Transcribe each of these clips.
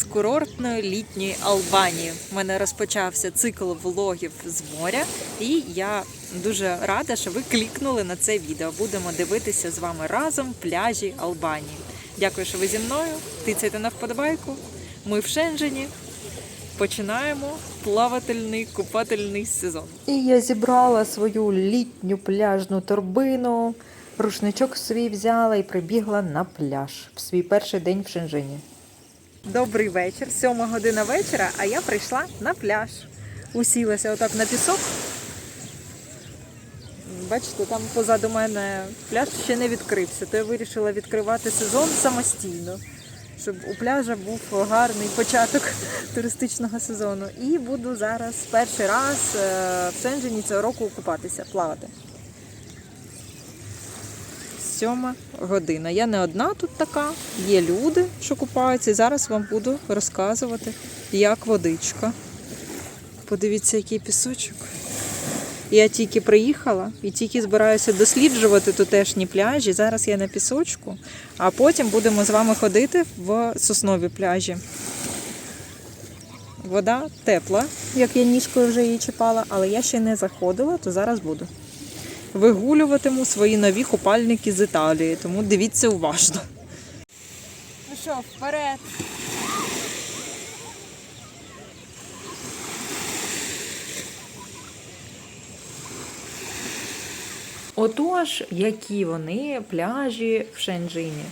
з курортної літньої Албанії. У мене розпочався цикл влогів з моря, і я дуже рада, що ви клікнули на це відео. Будемо дивитися з вами разом пляжі Албанії. Дякую, що ви зі мною. Тицяйте на вподобайку. Ми в Шенжені. Починаємо плавательний купательний сезон. І я зібрала свою літню пляжну торбину, рушничок свій взяла і прибігла на пляж в свій перший день в Шенжені. Добрий вечір, сьома година вечора, а я прийшла на пляж. Усілася отак на пісок. Бачите, там позаду мене пляж ще не відкрився, то я вирішила відкривати сезон самостійно, щоб у пляжа був гарний початок туристичного сезону. І буду зараз перший раз е, в Сенджені цього року купатися, плавати. Сьома година. Я не одна тут така, є люди, що купаються. І зараз вам буду розказувати, як водичка. Подивіться, який пісочок. Я тільки приїхала і тільки збираюся досліджувати тутешні пляжі. Зараз я на пісочку, а потім будемо з вами ходити в соснові пляжі. Вода тепла, як я ніжкою вже її чіпала, але я ще не заходила, то зараз буду. Вигулюватиму свої нові купальники з Італії, тому дивіться уважно. Ну що, вперед! Отож, які вони пляжі в Шенджині.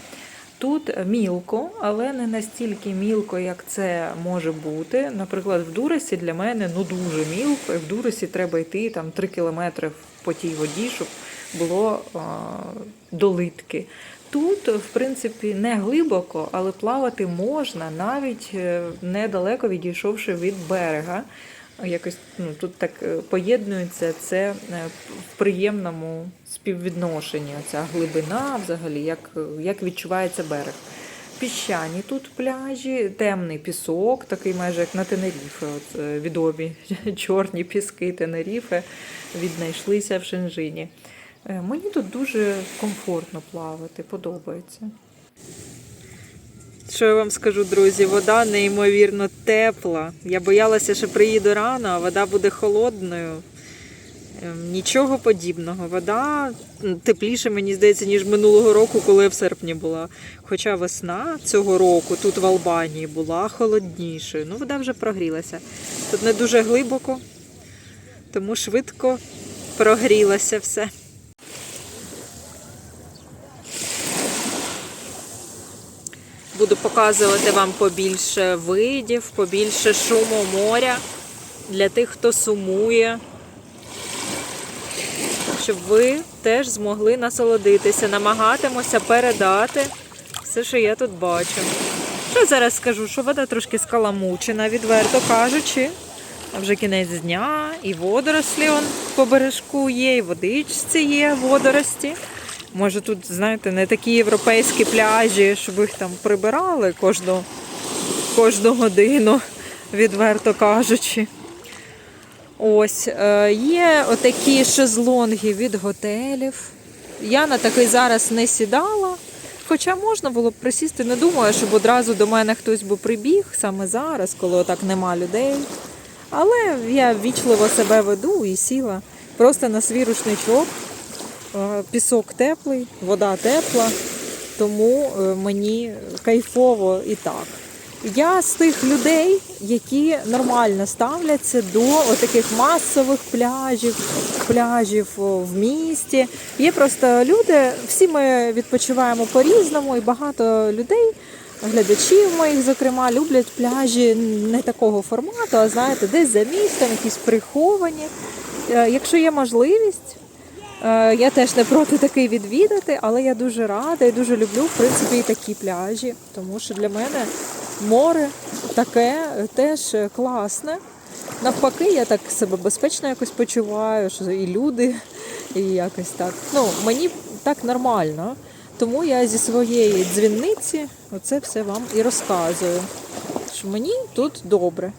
Тут мілко, але не настільки мілко, як це може бути. Наприклад, в Дуресі для мене ну дуже мілко, і в Дуресі треба йти там 3 кілометри по тій воді, щоб було а, до литки. Тут, в принципі, не глибоко, але плавати можна, навіть е, недалеко відійшовши від берега. Якось ну, тут так е, поєднується це е, в приємному співвідношенні. Ця глибина, взагалі, як, як відчувається берег. Піщані тут пляжі, темний пісок, такий майже як на Тенеріфе. От, е, відомі чорні піски Тенеріфе віднайшлися в Шенжині. Е, Мені тут дуже комфортно плавати, подобається. Що я вам скажу, друзі, вода неймовірно тепла. Я боялася, що приїду рано, а вода буде холодною. Ем, Нічого подібного. Вода тепліше, мені здається, ніж минулого року, коли я в серпні була. Хоча весна цього року тут в Албанії була холоднішою. Ну, вода вже прогрілася. Тут не дуже глибоко, тому швидко прогрілося все. Буду показувати вам побільше видів, побільше шуму моря для тих, хто сумує, щоб ви теж змогли насолодитися. Намагатимуся передати все, що я тут бачу. Що зараз скажу, що вода трошки скаламучена, відверто кажучи. А вже кінець дня, і водорослі он по бережку є, і водичці є водорості. Може тут, знаєте, не такі європейські пляжі, щоб їх там прибирали кожну, кожну годину, відверто кажучи. Ось, е, є отакі шезлонги від готелів. Я на такий зараз не сідала. Хоча можна було б присісти, не думаю, щоб одразу до мене хтось би прибіг саме зараз, коли отак нема людей. Але я ввічливо себе веду і сіла просто на свій рушничок. Е, Пісок теплий, вода тепла, тому е, мені кайфово і так. Я з тих людей, які нормально ставляться до таких масових пляжів, пляжів в місті. Є просто люди, всі ми відпочиваємо по-різному, і багато людей, глядачів моїх, зокрема, люблять пляжі не такого формату, а знаєте, десь за містом, якісь приховані. Е, Якщо є можливість, Е, Я теж не проти такий відвідати, але я дуже рада і дуже люблю, в принципі, і такі пляжі, тому що для мене море таке е, теж класне. Навпаки, я так себе безпечно якось почуваю, що і люди, і якось так. Ну, мені так нормально. Тому я зі своєї дзвінниці оце все вам і розказую. Що мені тут добре.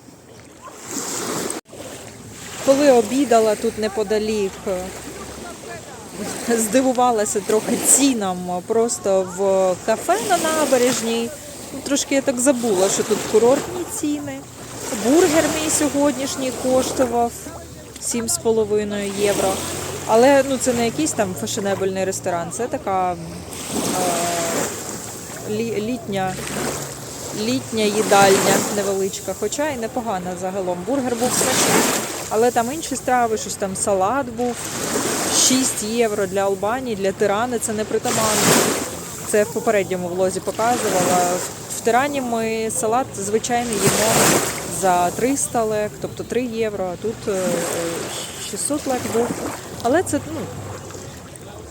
Коли обідала тут неподалік е, здивувалася трохи цінам просто в кафе на набережній. Трошки я так забула, що тут курортні ціни. Бургер мій сьогоднішній коштував 7,5 євро. Але ну, це не якийсь там фешенебельний ресторан, це така е, лі, літня, літня їдальня невеличка, хоча і непогана загалом. Бургер був смачний, але там інші страви, щось там салат був. 6 євро для Албанії, для Тирани це не притаманно. Це в попередньому влозі показувала. В Тирані ми салат звичайно їмо за 300 лек, тобто 3 євро, а тут е, 600 лек був. Але це, ну,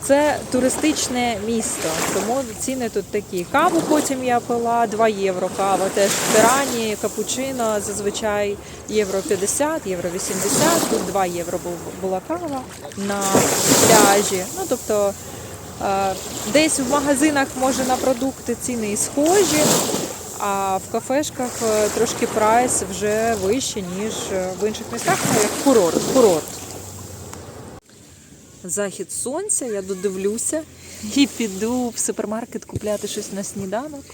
це туристичне місто, тому ціни тут такі. Каву потім я пила, 2 євро кава. Теж в Тирані капучино зазвичай євро 50, євро 80, тут 2 євро була кава на пляжі. Ну, тобто е, десь в магазинах, може, на продукти ціни і схожі, а в кафешках е, трошки прайс вже вищий, ніж е, в інших містах, ну, як курорт. курорт. Захід сонця, я додивлюся і піду в супермаркет купляти щось на сніданок.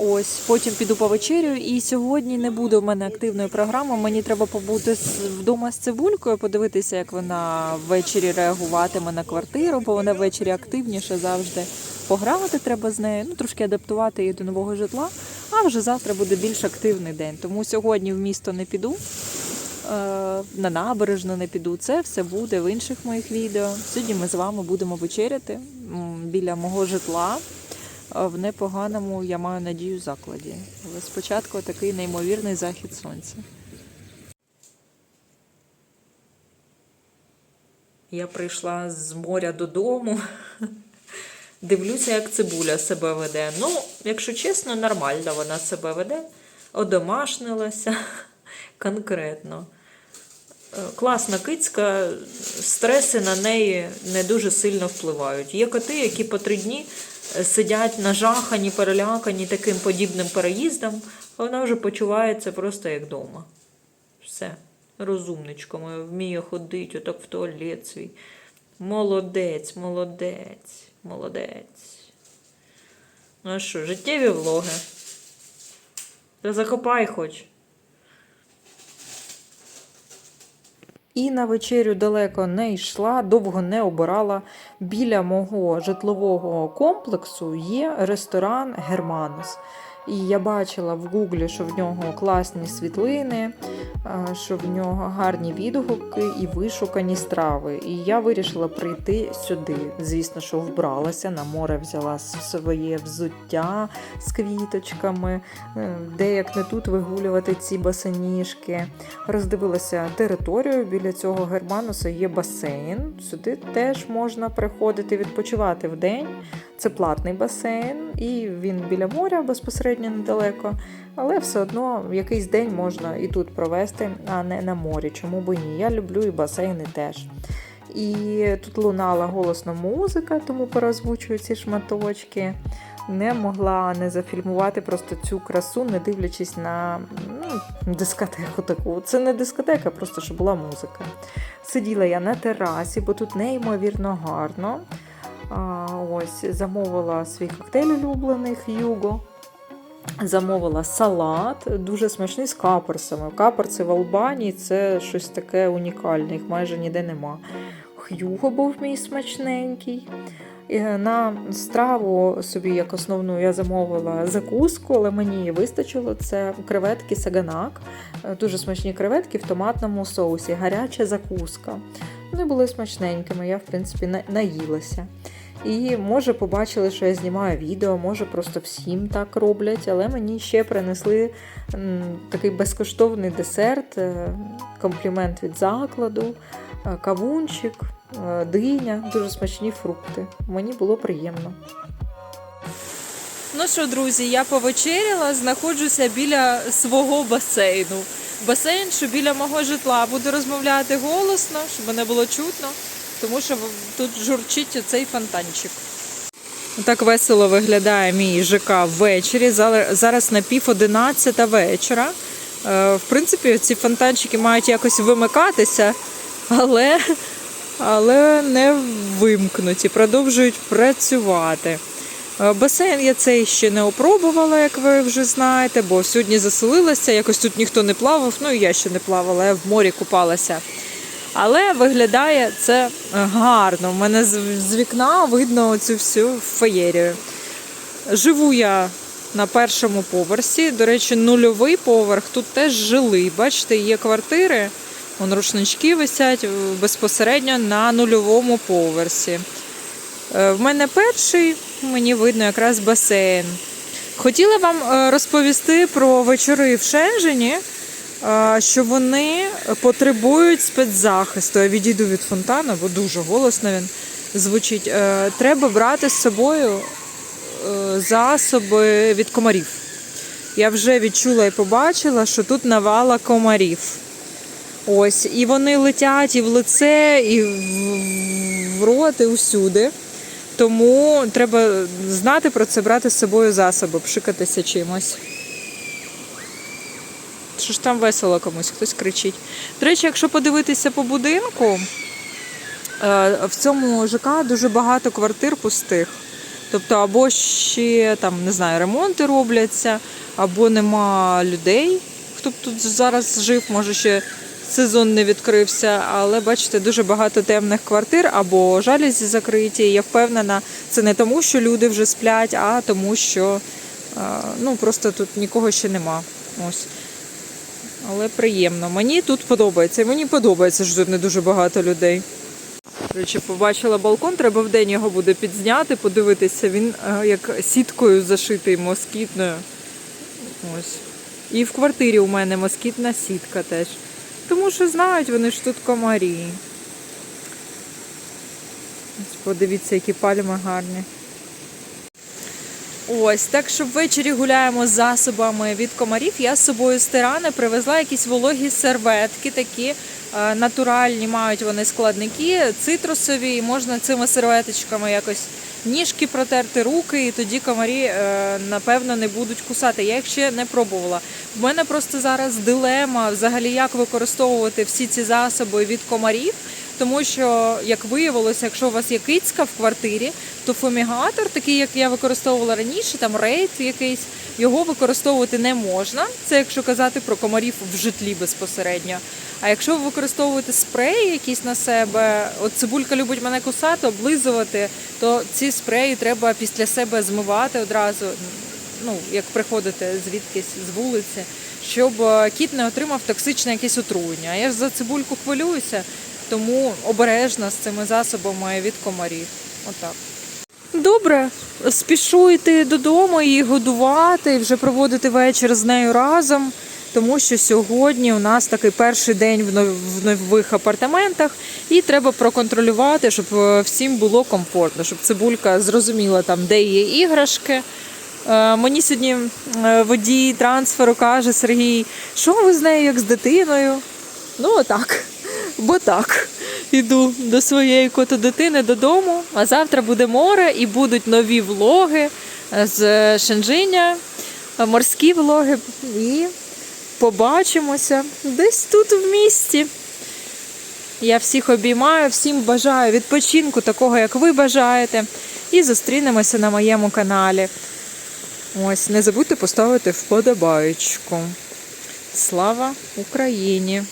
Ось, потім піду по вечерю. І сьогодні не буде в мене активної програми. Мені треба побути вдома з цибулькою, подивитися, як вона ввечері реагуватиме на квартиру, бо вона ввечері активніше завжди. Пограти треба з нею, ну трошки адаптувати її до нового житла. А вже завтра буде більш активний день. Тому сьогодні в місто не піду. е, На набережну не піду. Це все буде в інших моїх відео. Сьогодні ми з вами будемо вечеряти біля мого житла в непоганому, я маю надію, закладі. Але спочатку такий неймовірний захід сонця. Я прийшла з моря додому. Дивлюся, як цибуля себе веде. Ну, якщо чесно, нормально вона себе веде. Одомашнилася конкретно. Е, Класна кицька, стреси на неї не дуже сильно впливають. Є коти, які по три дні сидять нажахані, перелякані таким подібним переїздом, вона вже почувається просто як вдома. Все, розумничко моє, вміє ходити, отак в туалет свій. Молодець, молодець, молодець. Ну а що, життєві влоги. Та закопай хоч. І на вечерю далеко не йшла, довго не обирала. Біля мого житлового комплексу є ресторан Германус. І я бачила в гуглі, що в нього класні світлини, е, що в нього гарні відгуки і вишукані страви. І я вирішила прийти сюди. Звісно, що вбралася на море, взяла своє взуття з квіточками, е, де як не тут вигулювати ці басаніжки. Роздивилася територію. Біля цього германуса є басейн. Сюди теж можна приходити відпочивати в день. Це платний басейн, і він біля моря безпосередньо недалеко. Але все одно якийсь день можна і тут провести, а не на морі. Чому би ні? Я люблю і басейни теж. І тут лунала голосна музика, тому порозвучую ці шматочки. Не могла не зафільмувати просто цю красу, не дивлячись на ну, дискотеку таку. Це не дискотека, просто що була музика. Сиділа я на терасі, бо тут неймовірно гарно. Ось замовила свій коктейль улюблений Х'юго. Замовила салат, дуже смачний з каперсами. Каперси в Албанії це щось таке унікальне, їх майже ніде нема. Х'юго був мій смачненький. І На страву собі як основну я замовила закуску, але мені вистачило. Це креветки саганак. Е, Дуже смачні креветки в томатному соусі, гаряча закуска. Вони були смачненькими, я, в принципі, на- наїлася. І може побачили, що я знімаю відео, може просто всім так роблять, але мені ще принесли такий безкоштовний десерт, е, комплімент від закладу, е, кавунчик, е, диня, дуже смачні фрукти. Мені було приємно. Ну що, друзі, я повечеряла, знаходжуся біля свого басейну. Басейн, що біля мого житла. Буду розмовляти голосно, щоб мене було чутно, тому що тут журчить оцей фонтанчик. Так весело виглядає мій ЖК ввечері. Зараз на пів одинадцята вечора. Е, В принципі, ці фонтанчики мають якось вимикатися, але, але не вимкнуті, продовжують працювати. Е, Басейн я цей ще не опробувала, як ви вже знаєте, бо сьогодні заселилася, якось тут ніхто не плавав, ну і я ще не плавала, я в морі купалася. Але виглядає це гарно. У мене з, вікна видно цю всю феєрію. Живу я на першому поверсі. До речі, нульовий поверх. Тут теж жили. Бачите, є квартири. Вон рушнички висять безпосередньо на нульовому поверсі. Е, В мене перший, мені видно якраз басейн. Хотіла вам е, розповісти про вечори в Шенжені, що вони потребують спецзахисту. Я відійду від фонтану, бо дуже голосно він звучить. Е, Треба брати з собою е, засоби від комарів. Я вже відчула і побачила, що тут навала комарів. Ось, і вони летять і в лице, і в- рот, і усюди. Тому треба знати про це, брати з собою засоби, пшикатися чимось. Що ж там весело комусь, хтось кричить. До речі, якщо подивитися по будинку, е, в цьому ЖК дуже багато квартир пустих. Тобто, або ще там, не знаю, ремонти робляться, або нема людей, хто б тут зараз жив, може ще сезон не відкрився, але бачите, дуже багато темних квартир або жалюзі закриті. Я впевнена, це не тому, що люди вже сплять, а тому, що е, ну, просто тут нікого ще нема. Ось. Але приємно. Мені тут подобається. Мені подобається, що тут не дуже багато людей. Речі, побачила балкон, треба вдень його буде підзняти, подивитися. Він е, як сіткою зашитий москітною. Ось. І в квартирі у мене москітна сітка теж. Тому що знають вони ж тут комарі. Подивіться, які пальми гарні. Ось, так що ввечері гуляємо з засобами від комарів. Я з собою з тирани привезла якісь вологі серветки, такі е, натуральні, мають вони складники, цитрусові, і можна цими серветочками якось ніжки протерти, руки, і тоді комарі, е, напевно, не будуть кусати. Я їх ще не пробувала. В мене просто зараз дилема взагалі, як використовувати всі ці засоби від комарів. Тому що, як виявилося, якщо у вас є кицька в квартирі, то фумігатор, такий, як я використовувала раніше, там рейд якийсь, його використовувати не можна. Це якщо казати про комарів в житлі безпосередньо. А якщо ви використовуєте спреї якісь на себе, от цибулька любить мене кусати, облизувати, то ці спреї треба після себе змивати одразу, ну, як приходите звідкись з вулиці, щоб е, кіт не отримав токсичне якесь отруєння. А я ж за цибульку хвилююся, тому обережно з цими засобами від комарів. Отак. Добре, спішу йти додому і годувати, і вже проводити вечір з нею разом, тому що сьогодні у нас такий перший день в нових апартаментах, і треба проконтролювати, щоб е, всім було комфортно, щоб цибулька зрозуміла там, де є іграшки. Е, Мені сьогодні е, водій трансферу каже Сергій, що ви з нею як з дитиною? Ну, отак. Бо так. Іду до своєї котодитини додому, а завтра буде море і будуть нові влоги з Шенжиня, морські влоги. І побачимося десь тут в місті. Я всіх обіймаю, всім бажаю відпочинку, такого, як ви бажаєте. І зустрінемося на моєму каналі. Ось, не забудьте поставити вподобаєчку. Слава Україні!